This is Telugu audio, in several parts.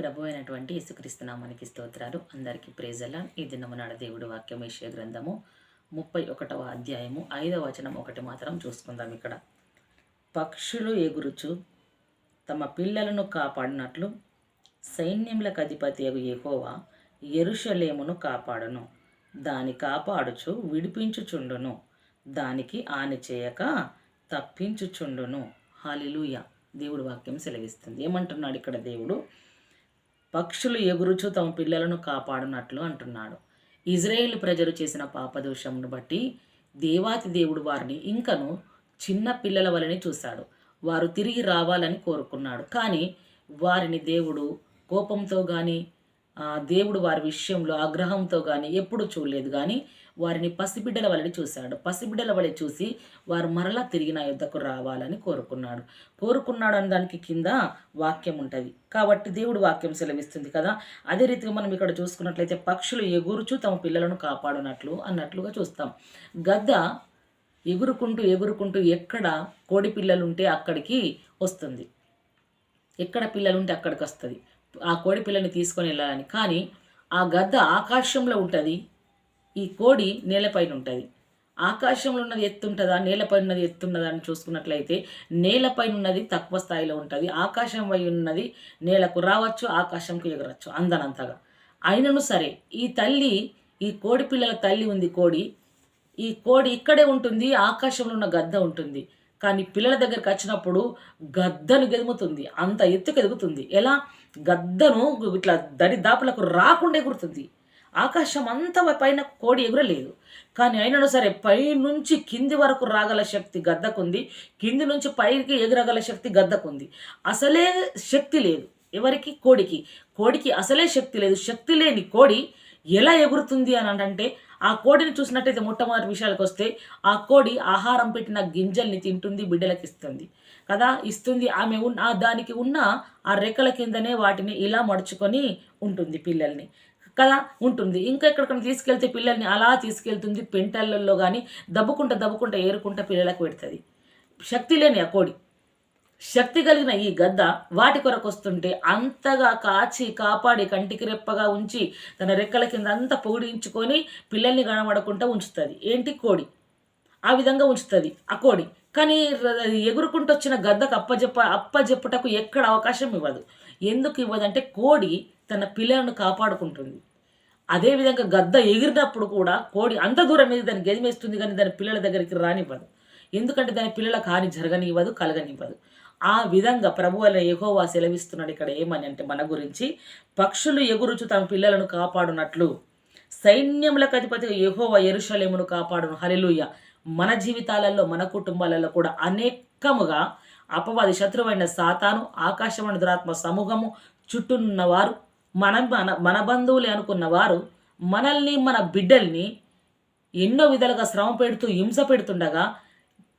ప్రభు అయినటువంటి యేసుక్రీస్తునామానికి స్తోత్రాలు. అందరికీ ప్రేజలా ఈ దినమునాడ దేవుడు వాక్యం విషయ గ్రంథము ముప్పై ఒకటవ అధ్యాయము ఐదవ వచనం ఒకటి మాత్రం చూసుకుందాం ఇక్కడ. పక్షులు ఎగురుచు తమ పిల్లలను కాపాడినట్లు సైన్యములకు అధిపతి అగు ఎరుషలేమును కాపాడును. దాని కాపాడుచు విడిపించుచుండును. దానికి ఆని చేయక తప్పించుచుండును. హాలిలూయ దేవుడు వాక్యం సెలవిస్తుంది. ఏమంటున్నాడు ఇక్కడ దేవుడు? పక్షులు ఎగురుచు తమ పిల్లలను కాపాడునట్లు అంటున్నాడు. ఇజ్రాయేల్ ప్రజలు చేసిన పాపదోషమును బట్టి దేవాతి దేవుడు వారిని ఇంకను చిన్న పిల్లల వలని చూశాడు. వారు తిరిగి రావాలని కోరుకున్నాడు. కానీ వారిని దేవుడు కోపంతో కానీ దేవుడు వారి విషయంలో ఆగ్రహంతో కానీ ఎప్పుడు చూడలేదు. కానీ వారిని పసిబిడ్డల వలె చూశాడు. పసిబిడ్డల వలె చూసి వారు మరలా తిరిగి నా యుద్ధకు రావాలని కోరుకున్నాడు. కోరుకున్నాడు అన్న దానికి కింద వాక్యం ఉంటుంది. కాబట్టి దేవుడు వాక్యం సెలవిస్తుంది కదా. అదే రీతిగా మనం ఇక్కడ చూసుకున్నట్లయితే పక్షులు ఎగురుచు తమ పిల్లలను కాపాడునట్లు అన్నట్లుగా చూస్తాం. గద్ద ఎగురుకుంటూ ఎగురుకుంటూ ఎక్కడ కోడి పిల్లలుంటే అక్కడికి వస్తుంది. ఎక్కడ పిల్లలుంటే అక్కడికి వస్తుంది. ఆ కోడి పిల్లని తీసుకొని వెళ్ళాలని. కానీ ఆ గద్ద ఆకాశంలో ఉంటుంది. ఈ కోడి నేలపైన ఉంటుంది. ఆకాశంలో ఉన్నది ఎత్తుంటుందా? నేలపైన ఉన్నది ఎత్తున్నదా అని చూసుకున్నట్లయితే నేలపైన ఉన్నది తక్కువ స్థాయిలో ఉంటుంది. ఆకాశం వై ఉన్నది నేలకు రావచ్చు ఆకాశంకు ఎగరవచ్చు అందనంతగా అయినను సరే ఈ తల్లి ఈ కోడి పిల్లల తల్లి ఉంది కోడి. ఈ కోడి ఇక్కడే ఉంటుంది ఆకాశంలో ఉన్న గద్ద ఉంటుంది. కానీ పిల్లల దగ్గరికి వచ్చినప్పుడు గద్దను గెదుముతుంది. అంత ఎత్తుకు ఎదుగుతుంది. ఎలా? గద్దను ఇట్లా దడి దాపులకు రాకుండా ఎగురుతుంది ఆకాశం అంతా పైన కోడి ఎగురలేదు కానీ అయినను సరే పై నుంచి కింది వరకు రాగల శక్తి గద్దకుంది. కింది నుంచి పైకి ఎగురగల శక్తి గద్దకుంది. అసలే శక్తి లేదు. ఎవరికి? కోడికి. కోడికి అసలే శక్తి లేదు. శక్తి లేని కోడి ఎలా ఎగురుతుంది అని అంటే ఆ కోడిని చూసినట్టయితే మొట్టమొదటి విషయాలకు వస్తే ఆ కోడి ఆహారం పెట్టిన గింజల్ని తింటుంది బిడ్డలకి ఇస్తుంది. కదా? ఇస్తుంది. ఆమె ఉన్న దానికి ఉన్న ఆ రెక్కల కిందనే వాటిని ఇలా మడుచుకొని ఉంటుంది పిల్లల్ని. కదా? ఉంటుంది. ఇంకా ఎక్కడికైనా తీసుకెళ్తే పిల్లల్ని అలా తీసుకెళ్తుంది పెంటలలో కానీ దబ్బుకుంటా దబ్బుకుంటా ఏరుకుంటా పిల్లలకు పెడుతుంది. శక్తి లేని ఆ కోడి. శక్తి కలిగిన ఈ గద్ద వాటి కొరకు వస్తుంటే అంతగా కాచి కాపాడి కంటికి రెప్పగా ఉంచి తన రెక్కల కింద అంతా పొగిడించుకొని పిల్లల్ని కనబడకుండా ఉంచుతుంది. ఏంటి? కోడి. ఆ విధంగా ఉంచుతుంది. ఆ కోడి. కానీ ఎగురుకుంటూ వచ్చిన గద్దకు అప్పజెప్ప అప్పజెప్పుటకు ఎక్కడ అవకాశం ఇవ్వదు. ఎందుకు ఇవ్వదంటే కోడి తన పిల్లలను కాపాడుకుంటుంది. అదేవిధంగా గద్ద ఎగిరినప్పుడు కూడా కోడి అంత దూరం మీద దాన్ని గెదిమేస్తుంది కానీ దాని పిల్లల దగ్గరికి రానివ్వదు. ఎందుకంటే దాని పిల్లలకు హాని జరగనివ్వదు కలగనివ్వదు. ఆ విధంగా ప్రభు అనే ఎగోవా సెలవిస్తున్నాడు ఇక్కడ ఏమని అంటే మన గురించి పక్షులు ఎగురుచు తమ పిల్లలను కాపాడునట్లు. సైన్యములకు అధిపతి యహోవా ఎరుషలేమును కాపాడును. హరిలుయ మన జీవితాలలో మన కుటుంబాలలో కూడా అనేకముగా అపవాది శత్రువైన సాతాను ఆకాశమైన దురాత్మ సమూహము చుట్టూన్నవారు మన మన మన బంధువులే అనుకున్నవారు మనల్ని మన బిడ్డల్ని ఎన్నో విధాలుగా శ్రమ పెడుతూ హింస పెడుతుండగా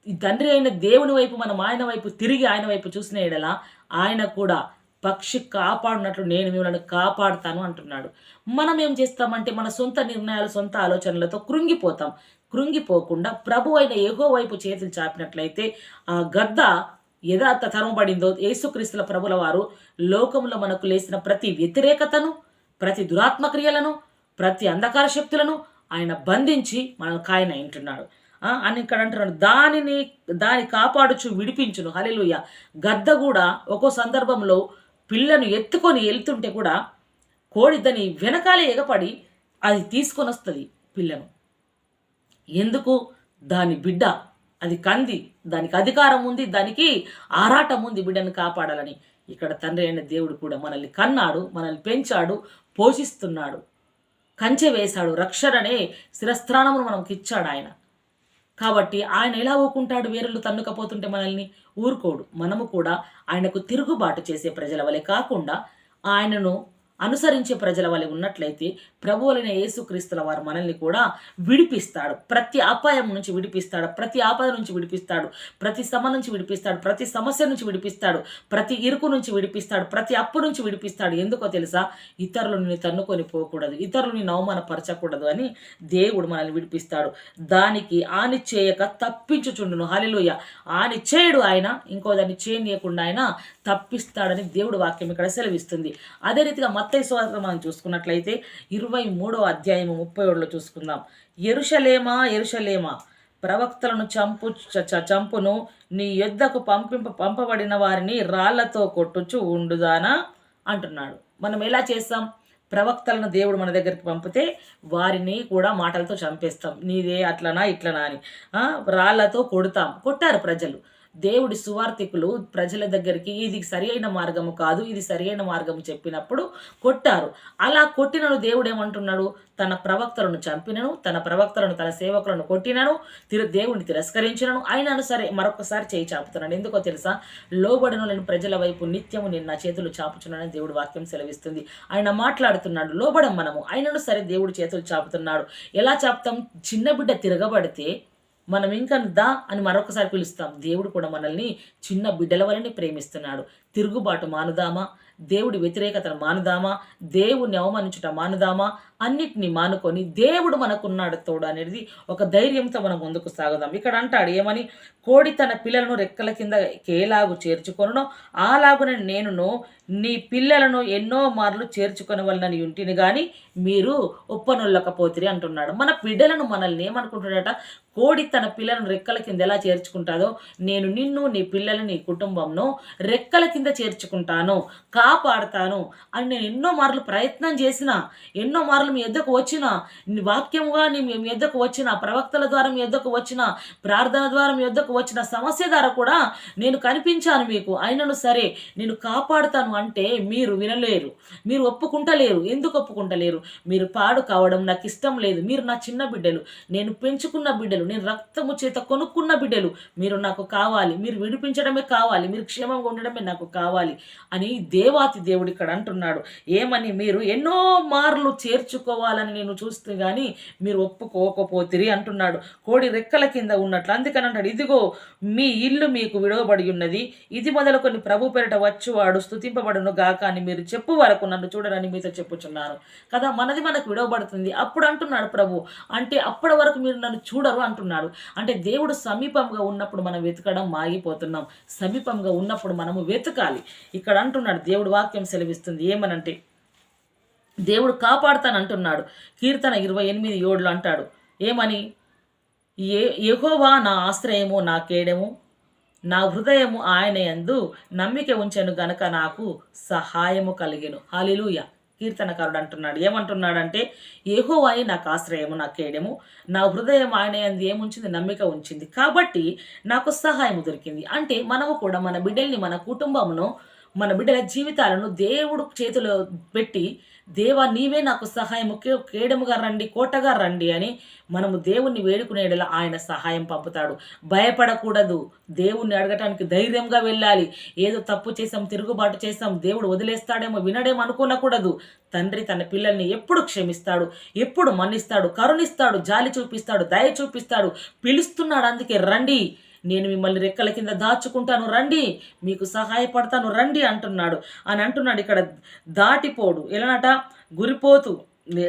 తండ్రి అయిన దేవుని వైపు మనం ఆయన వైపు తిరిగి ఆయన వైపు చూసిన ఎడలా ఆయన కూడా పక్షి కాపాడినట్లు నేను మిమ్మల్ని కాపాడుతాను అంటున్నాడు. మనం ఏం చేస్తామంటే మన సొంత నిర్ణయాలు సొంత ఆలోచనలతో కృంగిపోతాం. కృంగిపోకుండా ప్రభు అయిన ఎగో వైపు చేతులు చాపినట్లయితే ఆ గద్ద యథార్థ తరమబడిందో యేసుక్రీస్తుల ప్రభుల వారు లోకంలో మనకు లేసిన ప్రతి వ్యతిరేకతను ప్రతి దురాత్మక్రియలను ప్రతి అంధకార శక్తులను ఆయన బంధించి మనకు ఆయన వింటున్నాడు అని ఇక్కడ అంటున్నాడు. దానిని దాని కాపాడుచు విడిపించును. హలెలుయ గద్ద కూడా ఒక్కో సందర్భంలో పిల్లను ఎత్తుకొని వెళ్తుంటే కూడా కోడి దాని వెనకాలే ఎగపడి అది తీసుకొని వస్తుంది పిల్లను. ఎందుకు? దాని బిడ్డ అది కంది దానికి అధికారం ఉంది దానికి ఆరాటం ఉంది బిడ్డను కాపాడాలని. ఇక్కడ తండ్రి అయిన దేవుడు కూడా మనల్ని కన్నాడు మనల్ని పెంచాడు పోషిస్తున్నాడు. కంచె వేశాడు రక్షణనే శిరస్త్రాణమును మనకి ఇచ్చాడు ఆయన. కాబట్టి ఆయన ఎలా ఊకుంటాడు? వేరులు తన్నుకపోతుంటే మనల్ని ఊరుకోడు. మనము కూడా ఆయనకు తిరుగుబాటు చేసే ప్రజల వలె కాకుండా ఆయనను అనుసరించే ప్రజల వలె ఉన్నట్లయితే ప్రభువులైన యేసుక్రీస్తుల వారు మనల్ని కూడా విడిపిస్తాడు. ప్రతి అపాయం నుంచి విడిపిస్తాడు. ప్రతి ఆపద నుంచి విడిపిస్తాడు. ప్రతి శ్రమ నుంచి విడిపిస్తాడు. ప్రతి సమస్య నుంచి విడిపిస్తాడు. ప్రతి ఇరుకు నుంచి విడిపిస్తాడు. ప్రతి అప్పు నుంచి విడిపిస్తాడు. ఎందుకో తెలుసా? ఇతరులు నిన్ను తన్నుకొని పోకూడదు. ఇతరులు నిన్ను అవమానపరచకూడదు అని దేవుడు మనల్ని విడిపిస్తాడు. దానికి ఆని చేయక తప్పించుచుండును. హలిలోయ ఆని చేయడు ఆయన ఇంకో దాన్ని చేయనీయకుండా ఆయన తప్పిస్తాడని దేవుడు వాక్యం ఇక్కడ సెలవిస్తుంది. అదే రీతిగా మత్తయ్య స్వాతంత్రం మనం చూసుకున్నట్లయితే ఇరవై ఇరవై మూడో అధ్యాయము ముప్పై ఏడులో చూసుకుందాం. ఎరుషలేమా ఎరుషలేమా ప్రవక్తలను చంపు చ- చ- చంపును నీ యొద్దకు పంపింప పంపబడిన వారిని రాళ్ళతో కొట్టుచు ఉండుదానా? అంటున్నాడు. మనం ఎలా చేస్తాం? ప్రవక్తలను దేవుడు మన దగ్గరికి పంపితే వారిని కూడా మాటలతో చంపేస్తాం. నీదే అట్లనా ఇట్లనా అని. రాళ్ళతో కొడతాం. కొట్టారు ప్రజలు. దేవుడి సువార్థికులు ప్రజల దగ్గరికి ఇది సరి అయిన మార్గము కాదు ఇది సరి అయిన మార్గము చెప్పినప్పుడు కొట్టారు. అలా కొట్టినను దేవుడు ఏమంటున్నాడు? తన ప్రవక్తలను చంపినను తన ప్రవక్తలను తన సేవకులను కొట్టినను తిరు దేవుడిని తిరస్కరించినను. ఆయనను సరే మరొకసారి చేయి చాపుతున్నాడు ఎందుకో తెలుసా? లోబడను నేను ప్రజల వైపు నిత్యము నేను నా చేతులు చాపుచున్నానని దేవుడు వాక్యం సెలవిస్తుంది. ఆయన మాట్లాడుతున్నాడు లోబడం మనము. ఆయనను సరే దేవుడు చేతులు చాపుతున్నాడు. ఎలా చాపుతాం? చిన్న బిడ్డ తిరగబడితే మనం ఇంకా దా అని మరొకసారి పిలుస్తాం. దేవుడు కూడా మనల్ని చిన్న బిడ్డల వలనే ప్రేమిస్తున్నాడు. తిరుగుబాటు మానుదామా? దేవుడి వ్యతిరేకతను మానుదామా? దేవుణ్ణి అవమానించుట మానుదామా? అన్నిటినీ మానుకొని దేవుడు మనకున్నాడు తోడు అనేది ఒక ధైర్యంతో మనం ముందుకు సాగుదాం. ఇక్కడ అంటాడు ఏమని? కోడి తన పిల్లలను రెక్కల కింద కేలాగు చేర్చుకొనునో. అలాగున నేనును నీ పిల్లలను ఎన్నో మార్లు చేర్చుకొని వలనని ఉంటిని కానీ మీరు ఒప్పనొల్లకపోతిరి అంటున్నాడు. మన బిడ్డలను మనల్ని ఏమనుకుంటున్నాడట? కోడి తన పిల్లలను రెక్కల కింద ఎలా చేర్చుకుంటాదో నేను నిన్ను నీ పిల్లలు నీ కుటుంబంను రెక్కల కింద చేర్చుకుంటాను కాపాడతాను అని నేను ఎన్నో మార్లు ప్రయత్నం చేసిన ఎన్నో మార్లు మీ ఎద్దకు వచ్చిన వాక్యముగా నీ మీ ఎద్దకు వచ్చిన ప్రవక్తల ద్వారా మీ ఎద్దకు వచ్చిన ప్రార్థన ద్వారా మీ ఎద్దకు వచ్చిన సమస్య ద్వారా కూడా నేను కనిపించాను మీకు. అయినను సరే నేను కాపాడుతాను అంటే మీరు వినలేరు మీరు ఒప్పుకుంటలేరు. ఎందుకు ఒప్పుకుంటలేరు? మీరు పాడు కావడం నాకు ఇష్టం లేదు. మీరు నా చిన్న బిడ్డలు. నేను పెంచుకున్న బిడ్డలు. నేను రక్తము చేత కొనుక్కున్న బిడ్డలు మీరు నాకు కావాలి మీరు విడిపించడమే కావాలి మీరు క్షేమంగా ఉండడమే నాకు కావాలి అని దేవాతి దేవుడు ఇక్కడ అంటున్నాడు. ఏమని మీరు ఎన్నో మార్లు చేర్చుకోవాలని నేను చూస్తే కానీ మీరు ఒప్పుకోకపోతిరి అంటున్నాడు. కోడి రెక్కల కింద ఉన్నట్లు అందుకని అంటాడు ఇదిగో మీ ఇల్లు మీకు విడవబడి ఉన్నది. ఇది మొదలుకొని ప్రభు పేరిట వచ్చువాడు స్థుతింపబడును గాక అని మీరు చెప్పు వరకు నన్ను చూడరని మీతో చెప్పుచున్నాను కదా మనది మనకు విడవబడుతుంది. అప్పుడు అంటున్నాడు ప్రభు అంటే అప్పటి వరకు మీరు నన్ను చూడరు అంటున్నాడు. అంటే దేవుడు సమీపంగా ఉన్నప్పుడు మనం వెతకడం మాగిపోతున్నాం. సమీపంగా ఉన్నప్పుడు మనము వెతకాలి. ఇక్కడ అంటున్నాడు దేవుడు వాక్యం సెలవిస్తుంది. ఏమనంటే దేవుడు కాపాడుతానంటున్నాడు. కీర్తన ఇరవై ఎనిమిది ఏడులు అంటాడు ఏమని? ఏ యహోవా నా ఆశ్రయము నా కేడము నా హృదయము ఆయన యందు నమ్మిక ఉంచెను గనక నాకు సహాయము కలిగెను. హాలిలూయ. కీర్తనకారుడు అంటున్నాడు ఏమంటున్నాడంటే ఏహోవాయి నాకు ఆశ్రయము నా కేడము నా హృదయం ఆయన ఏముంచింది? నమ్మిక ఉంచింది. కాబట్టి నాకు సహాయం దొరికింది. అంటే మనము కూడా మన బిడ్డల్ని మన కుటుంబమును మన బిడ్డల జీవితాలను దేవుడు చేతిలో పెట్టి దేవా నీవే నాకు సహాయము కేడముగా రండి కోటగా రండి అని మనము దేవుణ్ణి వేడుకునేలా ఆయన సహాయం పంపుతాడు. భయపడకూడదు. దేవుణ్ణి అడగటానికి ధైర్యంగా వెళ్ళాలి. ఏదో తప్పు చేసాం తిరుగుబాటు చేసాం దేవుడు వదిలేస్తాడేమో వినడేమో అనుకోనకూడదు. తండ్రి తన పిల్లల్ని ఎప్పుడు క్షమిస్తాడు ఎప్పుడు మన్నిస్తాడు కరుణిస్తాడు జాలి చూపిస్తాడు దయ చూపిస్తాడు పిలుస్తున్నాడు. అందుకే రండి. నేను మిమ్మల్ని రెక్కల కింద దాచుకుంటాను రండి మీకు సహాయపడతాను రండి అంటున్నాడు. అని అంటున్నాడు ఇక్కడ దాటిపోడు. ఎలానట గురిపోతు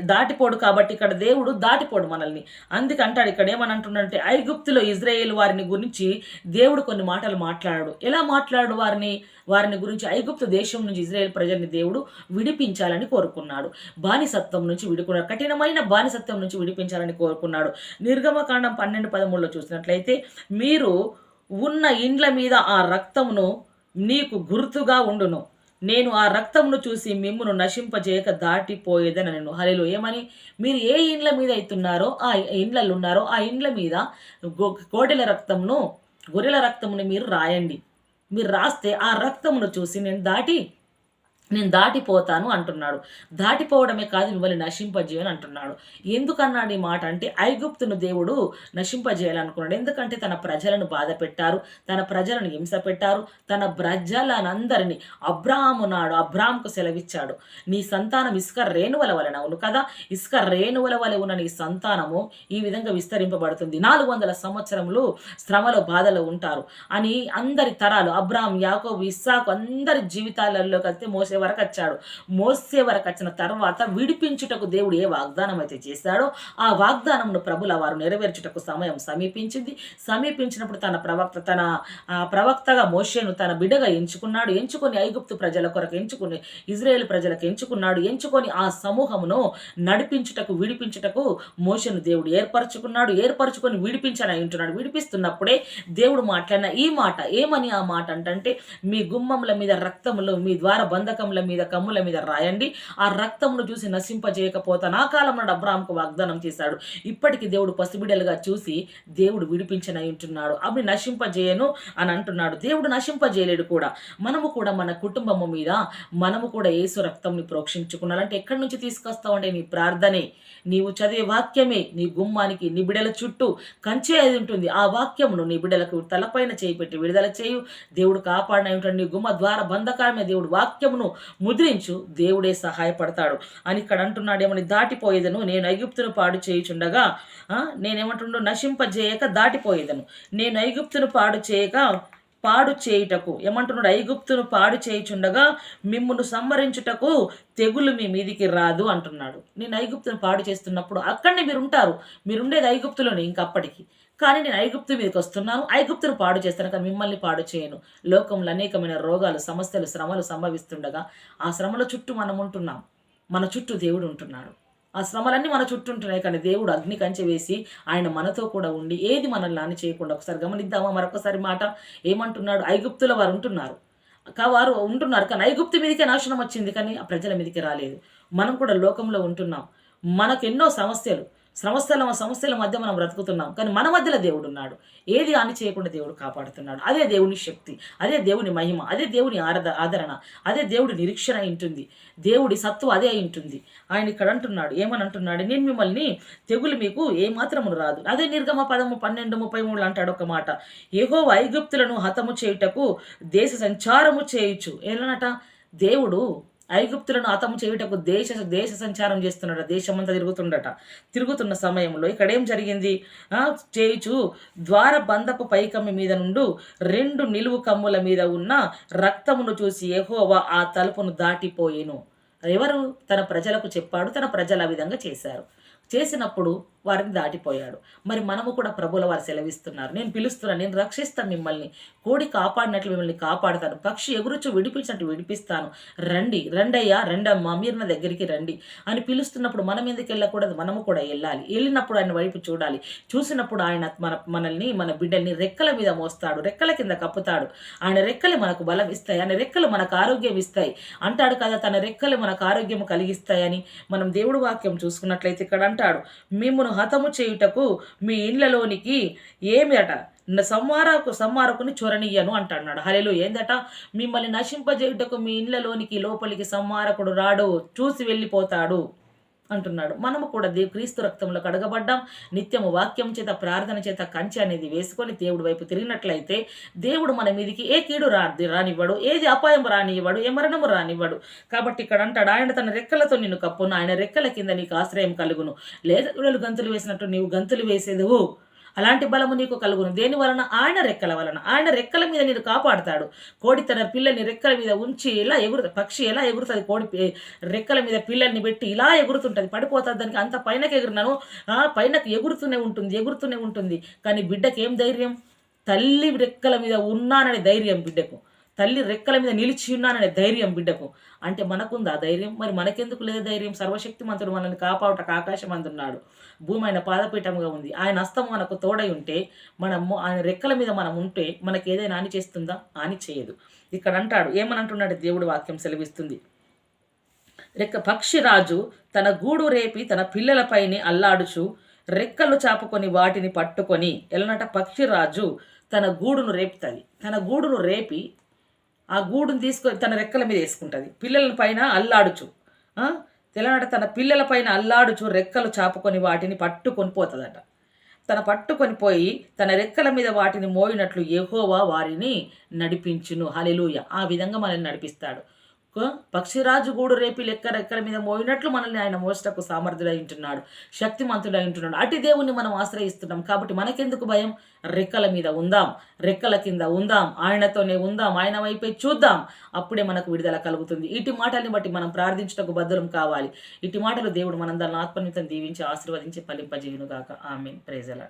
దాటిపోడు కాబట్టి ఇక్కడ దేవుడు దాటిపోడు మనల్ని. అందుకే అంటాడు ఇక్కడ ఏమని అంటున్నాడంటే ఐగుప్తులో ఇజ్రాయేల్ వారిని గురించి దేవుడు కొన్ని మాటలు మాట్లాడాడు. ఎలా మాట్లాడు వారిని? వారిని గురించి ఐగుప్తు దేశం నుంచి ఇజ్రాయేల్ ప్రజల్ని దేవుడు విడిపించాలని కోరుకున్నాడు. బానిసత్వం నుంచి విడుకున్నాడు. కఠినమైన బానిసత్వం నుంచి విడిపించాలని కోరుకున్నాడు. నిర్గమకాండం పన్నెండు పదమూడులో చూసినట్లయితే మీరు ఉన్న ఇండ్ల మీద ఆ రక్తమును నీకు గుర్తుగా ఉండును. నేను ఆ రక్తమును చూసి మిమ్మును నశింపజేయక దాటిపోయేదని నేను హలేలు ఏమని? మీరు ఏ ఇండ్ల మీద అవుతున్నారో ఆ ఇండ్లలో ఉన్నారో ఆ ఇండ్ల మీద గో- కోడెల రక్తమును గొర్రెల రక్తమును మీరు రాయండి. మీరు రాస్తే ఆ రక్తమును చూసి నేను దాటి నేను దాటిపోతాను అంటున్నాడు. దాటిపోవడమే కాదు మిమ్మల్ని నశింపజేయని అంటున్నాడు. ఎందుకన్నాడు ఈ మాట అంటే ఐగుప్తును దేవుడు నశింపజేయాలనుకున్నాడు. ఎందుకంటే తన ప్రజలను బాధ పెట్టారు తన ప్రజలను హింస పెట్టారు తన ప్రజలనందరినీ అబ్రాహము నాడు అబ్రాహంకు సెలవిచ్చాడు. నీ సంతానం ఇసుక రేణువల వలన అవును కదా? ఇసుక రేణువల వలె ఉన్న నీ సంతానము ఈ విధంగా విస్తరింపబడుతుంది. నాలుగు వందల సంవత్సరములు శ్రమలో బాధలో ఉంటారు అని అందరి తరాలు అబ్రాహం యాకోబు ఇస్సాకు అందరి జీవితాలలో కలిస్తే మోసే వరకు వచ్చాడు మోసే వరకు వచ్చిన తర్వాత విడిపించుటకు దేవుడు ఏ వాగ్దానం అయితే చేశాడో ఆ వాగ్దానంను ప్రభుల వారు నెరవేర్చుటకు సమయం సమీపించింది. సమీపించినప్పుడు తన ప్రవక్త తన ప్రవక్తగా మోషేను తన బిడ్డగా ఎంచుకున్నాడు. ఎంచుకొని ఐగుప్తు ప్రజల కొరకు ఎంచుకుని ఇజ్రాయేల్ ప్రజలకు ఎంచుకున్నాడు. ఎంచుకొని ఆ సమూహమును నడిపించుటకు విడిపించుటకు మోషను దేవుడు ఏర్పరచుకున్నాడు. ఏర్పరచుకొని విడిపించని అంటున్నాడు. విడిపిస్తున్నప్పుడే దేవుడు మాట్లాడిన ఈ మాట. ఏమని ఆ మాట అంటే మీ గుమ్మముల మీద రక్తములు మీ ద్వారా బంధకం బంధకముల మీద కమ్ముల మీద రాయండి. ఆ రక్తమును చూసి నశింపజేయకపోతా నా కాలం అబ్రాహంకు వాగ్దానం చేశాడు. ఇప్పటికి దేవుడు పసిబిడలుగా చూసి దేవుడు విడిపించనై ఉంటున్నాడు. అవి నశింపజేయను అని అంటున్నాడు. దేవుడు నశింపజేయలేడు కూడా. మనము కూడా మన కుటుంబము మీద మనము కూడా యేసు రక్తంని ప్రోక్షించుకున్నాలంటే ఎక్కడి నుంచి తీసుకొస్తావంటే నీ ప్రార్థనే. నీవు చదివే వాక్యమే నీ గుమ్మానికి నీ బిడల చుట్టూ కంచే అది ఉంటుంది. ఆ వాక్యమును నీ బిడలకు తలపైన చేయి పెట్టి విడుదల చేయు. దేవుడు కాపాడిన ఏమిటంటే నీ గుమ్మ ద్వారా బంధకాలమే దేవుడు వాక్యమును ముద్రించు దేవుడే సహాయపడతాడు. అని ఇక్కడ అంటున్నాడు ఏమని దాటిపోయేదను నేను ఐగుప్తును పాడు చేయుచుండగా నేనేమంటుండో నశింపజేయక దాటిపోయేదను. నేను ఐగుప్తును పాడు చేయక పాడు చేయుటకు ఏమంటున్నాడు ఐగుప్తును పాడు చేయుచుండగా మిమ్మును సంహరించుటకు తెగులు మీ మీదికి రాదు అంటున్నాడు. నేను ఐగుప్తును పాడు చేస్తున్నప్పుడు అక్కడనే మీరు ఉంటారు. మీరు ఉండేది ఐగుప్తులోనే ఇంకప్పటికి కానీ నేను ఐగుప్తు మీదకి వస్తున్నాను. ఐగుప్తును పాడు చేస్తాను కానీ మిమ్మల్ని పాడు చేయను. లోకంలో అనేకమైన రోగాలు సమస్యలు శ్రమలు సంభవిస్తుండగా ఆ శ్రమల చుట్టూ మనం ఉంటున్నాం. మన చుట్టూ దేవుడు ఉంటున్నాడు. ఆ శ్రమలన్నీ మన చుట్టూ ఉంటున్నాయి కానీ దేవుడు అగ్ని కంచె వేసి ఆయన మనతో కూడా ఉండి ఏది మనల్ని నాని చేయకుండా ఒకసారి గమనిద్దామా మరొకసారి మాట? ఏమంటున్నాడు? ఐగుప్తుల వారు ఉంటున్నారు. కా వారు ఉంటున్నారు కానీ ఐగుప్తు మీదకే నాశనం వచ్చింది కానీ ఆ ప్రజల మీదకి రాలేదు. మనం కూడా లోకంలో ఉంటున్నాం. మనకు ఎన్నో సమస్యలు సంస్థల సంస్థల మధ్య మనం బ్రతుకుతున్నాం. కానీ మన మధ్యలో దేవుడు ఉన్నాడు. ఏది హాని చేయకుండా దేవుడు కాపాడుతున్నాడు. అదే దేవుని శక్తి అదే దేవుని మహిమ అదే దేవుని ఆరద ఆదరణ అదే దేవుడి నిరీక్షణ ఉంటుంది. దేవుడి సత్వం అదే ఉంటుంది. ఆయన ఇక్కడ అంటున్నాడు. ఏమని అంటున్నాడు? నేను మిమ్మల్ని తెగులు మీకు ఏమాత్రము రాదు. అదే నిర్గమ పదము పన్నెండు ముప్పై మూడు అంటాడు ఒక మాట. ఏహో ఐగుప్తులను హతము చేయుటకు దేశ సంచారము చేయొచ్చు ఏలనట దేవుడు ఐగుప్తులను హతము చేయుటకు దేశ దేశ సంచారం చేస్తున్నాడు దేశమంతా తిరుగుతుండట. తిరుగుతున్న సమయంలో ఇక్కడ ఏం జరిగింది చేయుచు ద్వార బంధపు పైకమ్మి మీద నుండు రెండు నిలువు కమ్ముల మీద ఉన్న రక్తమును చూసి ఎహోవా ఆ తలుపును దాటిపోయేను. ఎవరు? తన ప్రజలకు చెప్పాడు తన ప్రజలు ఆ విధంగా చేశారు. చేసినప్పుడు వారిని దాటిపోయాడు. మరి మనము కూడా ప్రభుల వారు సెలవిస్తున్నారు. నేను పిలుస్తున్నాను నేను రక్షిస్తాను మిమ్మల్ని. కోడి కాపాడినట్లు మిమ్మల్ని కాపాడుతాను. పక్షి ఎగురుచు విడిపించినట్టు విడిపిస్తాను. రండి రండయ్యా రెండమ్మా మీరు నా దగ్గరికి రండి అని పిలుస్తున్నప్పుడు మనం ఎందుకు వెళ్ళకూడదు? మనము కూడా వెళ్ళాలి. వెళ్ళినప్పుడు ఆయన వైపు చూడాలి. చూసినప్పుడు ఆయన మన మనల్ని మన బిడ్డల్ని రెక్కల మీద మోస్తాడు. రెక్కల కింద కప్పుతాడు. ఆయన రెక్కలు మనకు బలం ఇస్తాయి. ఆయన రెక్కలు మనకు ఆరోగ్యం ఇస్తాయి. అంటాడు కదా తన రెక్కలు మనకు ఆరోగ్యం కలిగిస్తాయని. మనం దేవుడు వాక్యం చూసుకున్నట్లయితే ఇక్కడ అంటాడు మిమ్మను హతము చేయుటకు మీ ఇండ్లలోనికి ఏమి అట? న- సంహారకు సంహారకుని చొరనీయను అంటున్నాడు. హలేలు ఏందట? మిమ్మల్ని నశింపజేయుటకు మీ ఇండ్లలోనికి లోపలికి సంహారకుడు రాడు చూసి వెళ్ళిపోతాడు. అంటున్నాడు. మనము కూడా దేవు క్రీస్తు రక్తంలో కడగబడ్డాం. నిత్యము వాక్యం చేత ప్రార్థన చేత కంచె అనేది వేసుకొని దేవుడి వైపు తిరిగినట్లయితే దేవుడు మన మీదికి ఏ కీడు రా రానివ్వడు ఏది అపాయం రానివ్వడు ఏ మరణము రానివ్వడు. కాబట్టి ఇక్కడ అంటాడు ఆయన తన రెక్కలతో నిన్ను కప్పును ఆయన రెక్కల కింద నీకు ఆశ్రయం కలుగును. లేదా గంతులు వేసినట్టు నీవు గంతులు వేసేదువు. అలాంటి బలము నీకు కలుగును. దేని వలన? ఆయన రెక్కల వలన. ఆయన రెక్కల మీద నేను కాపాడుతాడు. కోడి తన పిల్లల్ని రెక్కల మీద ఉంచి ఇలా ఎగురు పక్షి ఎలా ఎగురుతుంది కోడి రెక్కల మీద పిల్లల్ని పెట్టి ఇలా ఎగురుతుంటుంది. పడిపోతుంది దానికి అంత పైనకి ఎగురినాను. ఆ పైనకి ఎగురుతూనే ఉంటుంది ఎగురుతూనే ఉంటుంది. కానీ బిడ్డకి ఏం ధైర్యం? తల్లి రెక్కల మీద ఉన్నాననే ధైర్యం బిడ్డకు. తల్లి రెక్కల మీద నిలిచి ఉన్నాననే ధైర్యం బిడ్డకు. అంటే మనకుంది ఆ ధైర్యం? మరి మనకెందుకు లేదు ధైర్యం? సర్వశక్తిమంతుడు మనల్ని కాపాడుటకు ఆకాశం అందున్నాడు భూమి ఆయన పాదపీఠంగా ఉంది. ఆయన హస్తం మనకు తోడై ఉంటే మనము ఆయన రెక్కల మీద మనం ఉంటే మనకి ఏదైనా హాని చేస్తుందా? హాని చేయదు. ఇక్కడ అంటాడు ఏమని అంటున్నాడు దేవుడు వాక్యం సెలవిస్తుంది. రెక్క పక్షిరాజు తన గూడు రేపి తన పిల్లలపైనే అల్లాడుచు రెక్కలు చాపుకొని వాటిని పట్టుకొని ఎలనట పక్షిరాజు తన గూడును రేపుతుంది. తన గూడును రేపి ఆ గూడును తీసుకొని తన రెక్కల మీద వేసుకుంటుంది. పిల్లల పైన అల్లాడుచు. తెలంగాణ తన పిల్లల పైన అల్లాడుచు రెక్కలు చాపుకొని వాటిని పట్టుకొని పోతుందట. తన పట్టుకొని పోయి తన రెక్కల మీద వాటిని మోయినట్లు ఎహోవా వారిని నడిపించును. హలెలుయ ఆ విధంగా మనల్ని నడిపిస్తాడు. పక్షిరాజు గూడు రేపి లెక్క రెక్కల మీద మోయినట్లు మనల్ని ఆయన మోసటకు సామర్థ్యుడై ఉంటున్నాడు. శక్తిమంతుడై ఉంటున్నాడు. అటు దేవుణ్ణి మనం ఆశ్రయిస్తున్నాం కాబట్టి మనకెందుకు భయం? రెక్కల మీద ఉందాం. రెక్కల కింద ఉందాం. ఆయనతోనే ఉందాం. ఆయన వైపే చూద్దాం. అప్పుడే మనకు విడుదల కలుగుతుంది. ఇటు మాటల్ని బట్టి మనం ప్రార్థించటకు బద్దలం కావాలి. ఇటు మాటలు దేవుడు మనందరిని ఆత్మనితం దీవించి ఆశీర్వదించి ఫలింపజేయును గాక ఆమె ప్రేజల